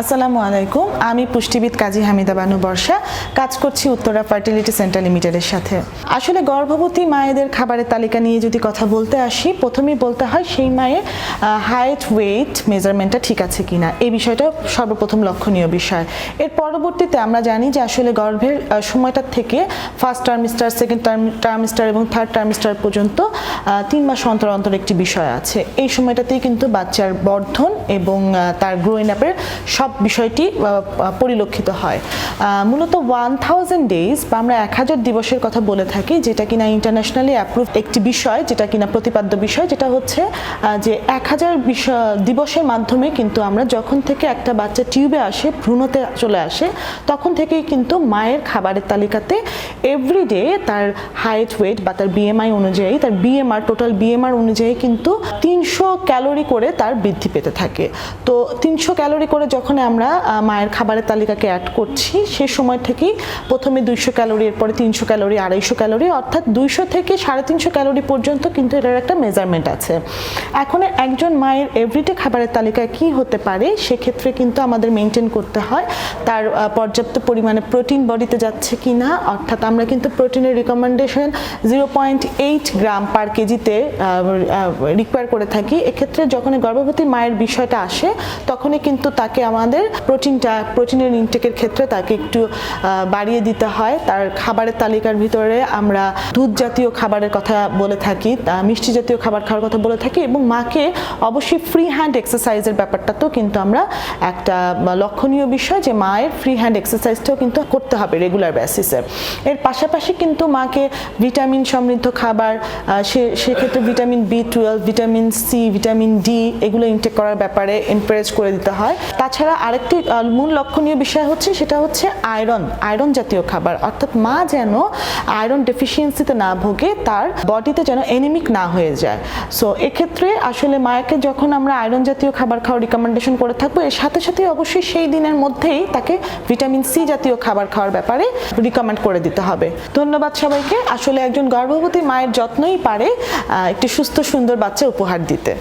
আসসালামু আলাইকুম, আমি পুষ্টিবিদ কাজী হামিদা বানু বর্ষা, কাজ করছি উত্তরা ফার্টিলিটি সেন্টার লিমিটেডের সাথে। আসলে গর্ভবতী মায়েদের খাবারের তালিকা নিয়ে যদি কথা বলতে আসি, প্রথমেই বলতে হয় সেই মায়ের হাইট ওয়েট মেজারমেন্টটা ঠিক আছে কিনা। এই বিষয়টা সর্বপ্রথম লক্ষণীয় বিষয়। এর পরবর্তীতে আমরা জানি যে আসলে গর্ভের সময়টার থেকে ফার্স্ট টার্মিস্টার সেকেন্ড টার্মিস্টার এবং থার্ড টার্মিস্টার পর্যন্ত তিন মাস অন্তর অন্তর একটি বিষয় আছে। এই সময়টাতেই কিন্তু বাচ্চার বর্ধন এবং তার গ্রোইন আপের সব বিষয়টি পরিলক্ষিত হয়। মূলত ওয়ান থাউজেন্ড ডেজ বা আমরা এক হাজার দিবসের কথা বলে থাকি, যেটা কিনা ইন্টারন্যাশনালি অ্যাপ্রুভ একটি বিষয়, যেটা কিনা প্রতিপাদ্য বিষয়, যেটা হচ্ছে যে এক হাজার দিবসের মাধ্যমে কিন্তু আমরা যখন থেকে একটা বাচ্চা টিউবে আসে, ভ্রূণতে চলে আসে, তখন থেকেই কিন্তু মায়ের খাবারের তালিকাতে এভরিডে তার হাইট ওয়েট বা তার বিএমআই অনুযায়ী, তার বিএমআর টোটাল বিএমআর অনুযায়ী কিন্তু তিনশো ক্যালোরি করে তার বৃদ্ধি পেতে থাকে। তো তিনশো ক্যালোরি করে যখন আমরা মায়ের খাবারের তালিকাকে অ্যাড করছি, সে সময় থেকেই প্রথমে দুইশো ক্যালোরি, এরপরে তিনশো ক্যালোরি, আড়াইশো ক্যালোরি, অর্থাৎ দুইশো থেকে সাড়ে তিনশো ক্যালোরি পর্যন্ত কিন্তু এটার একটা মেজারমেন্ট আছে। এখন একজন মায়ের এভরিডে খাবারের তালিকায় কি হতে পারে, সেক্ষেত্রে কিন্তু আমাদের মেনটেন করতে হয়, তার পর্যাপ্ত পরিমাণে প্রোটিন বডিতে যাচ্ছে কি না অর্থাৎ আমরা কিন্তু প্রোটিনের recommendation zero point eight gram per কেজিতে রিকোয়ার করে থাকি। এক্ষেত্রে যখন গর্ভবতী মায়ের বিষয়টা আসে, তখনই কিন্তু তাকে আমাদের প্রোটিনটা, প্রোটিনের ইনটেকের ক্ষেত্রে তাকে একটু বাড়িয়ে দিতে হয়। তার খাবারের তালিকার ভিতরে আমরা দুধ জাতীয় খাবারের কথা বলে থাকি মিষ্টি জাতীয় খাবার খাওয়ার কথা বলে থাকি এবং মাকে অবশ্যই ফ্রি হ্যান্ড এক্সারসাইজের ব্যাপারটা তো কিন্তু আমরা একটা লক্ষণীয় বিষয় যে মায়ের ফ্রি হ্যান্ড এক্সারসাইজটাও কিন্তু করতে হবে রেগুলার বেসিসে এর পাশাপাশি কিন্তু মাকে ভিটামিন সমৃদ্ধ খাবার সে, সেক্ষেত্রে vitamin B twelve vitamin C vitamin D এগুলো ইনটেক করার ব্যাপারে এনকারেজ করে দিতে হয়। তাছাড়া আরেকটি মূল লক্ষণীয় বিষয় হচ্ছে, সেটা হচ্ছে আয়রন আয়রন জাতীয় খাবার। অর্থাৎ মা যেন আয়রন ডেফিসিয়েন্সিতে না ভোগে, তার বডিতে যেন এনিমিক না হয়ে যায়। সো এক্ষেত্রে আসলে মায়াকে যখন আমরা আয়রন জাতীয় খাবার খাওয়ার রিকমেন্ডেশন করে থাকব, এর সাথে সাথে অবশ্যই সেই দিনের মধ্যেই তাকে ভিটামিন সি জাতীয় খাবার খাওয়ার ব্যাপারে রিকমেন্ড করে দিতে হবে। ধন্যবাদ সবাইকে। আসলে একজন গর্ভবতী মায়ের যত্নই পারে একটি সুস্থ, সুন্দর বাচ্চা উপহার দিতে।